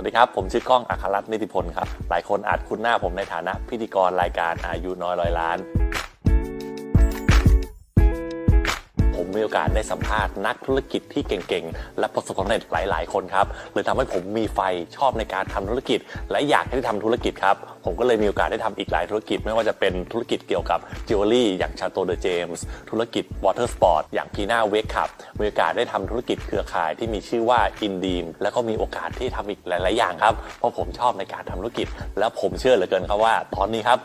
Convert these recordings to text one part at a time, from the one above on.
วัสดีครับ ผมชื่อก้องอัครรัตน์นิติพลครับ หลายคนอาจคุ้นหน้าผมในฐานะพิธีกรรายการอายุน้อยร้อยล้าน มีโอกาสได้สัมภาษณ์นักธุรกิจที่เก่งๆ และประสบความสำเร็จหลาย ๆ คนครับเลยทำให้ผมมีไฟชอบในการทำธุรกิจ และอยากให้ได้ทำธุรกิจครับ ผมก็เลยมีโอกาสได้ทำอีกหลายธุรกิจ ไม่ว่าจะเป็นธุรกิจเกี่ยวกับจิวเวลรี่อย่างชาโตเดอเจมส์ธุรกิจวอเตอร์สปอร์ตอย่างพีน่าเวกขับมีโอกาสได้ทำธุรกิจเครือข่ายที่มีชื่อว่าอินดีมแล้วก็มีโอกาสที่ทำอีกหลาย ๆ อย่างครับเพราะผมชอบในการทำธุรกิจ และผมเชื่อเหลือเกินครับว่า ตอนนี้ครับ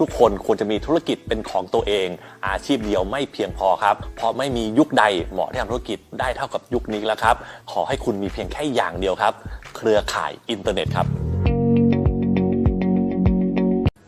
ทุก ๆ คนควรจะมีธุรกิจเป็นของตัวเอง อาชีพเดียวไม่เพียงพอครับเพราะไม่มียุคใดเหมาะที่ทำธุรกิจได้เท่ากับยุคนี้แล้วครับ ขอให้คุณมีเพียงแค่อย่างเดียวครับ เครือข่ายอินเทอร์เน็ตครับ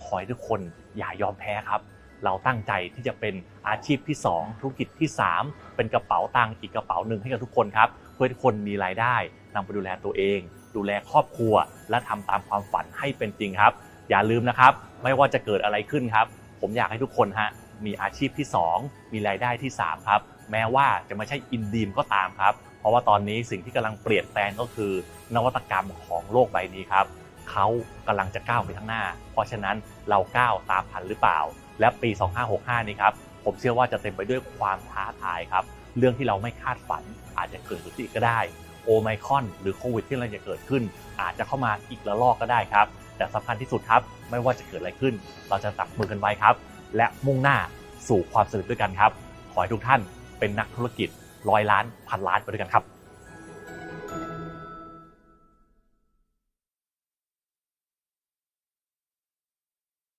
ขอให้ทุกคนอย่ายอมแพ้ครับ เราตั้งใจที่จะเป็นอาชีพที่ 2 ธุรกิจที่ 3 เป็นกระเป๋าตังค์อีกกระเป๋าหนึ่งให้กับทุกคนครับ เพื่อทุกคนมีรายได้นำไปดูแลตัวเอง ดูแลครอบครัว และทำตามความฝันให้เป็นจริงครับ อย่าลืมนะครับ ไม่ว่าจะเกิดอะไรขึ้นครับ ผมอยากให้ทุกคนฮะ มีอาชีพที่ 2 มีรายได้ที่ 3 ครับ แม้ว่าจะไม่ใช่อินดีมก็ตามครับ เพราะว่าตอนนี้สิ่งที่กำลังเปลี่ยนแปลงก็คือ นวัตกรรมของโลกใบนี้ครับเขากำลังจะก้าวไปข้างหน้า เพราะฉะนั้นเราก้าวตามทันหรือเปล่า และปี 2565 นี้ครับผมเชื่อว่าจะเต็มไปด้วยความท้าทายครับ เรื่องที่เราไม่คาดฝันอาจจะเกิดขึ้นอีกก็ได้โอไมคอนหรือโควิดที่เราจะเกิดขึ้น อาจจะเข้ามาอีกระลอกก็ได้ครับ แต่สำคัญที่สุดครับ ไม่ว่าจะเกิดอะไรขึ้น เราจะจับมือกันไว้ครับ และมุ่งหน้าสู่ความสำเร็จด้วยกันครับ ขอให้ทุกท่านเป็นนักธุรกิจร้อยล้านพันล้านไปด้วยกันครับ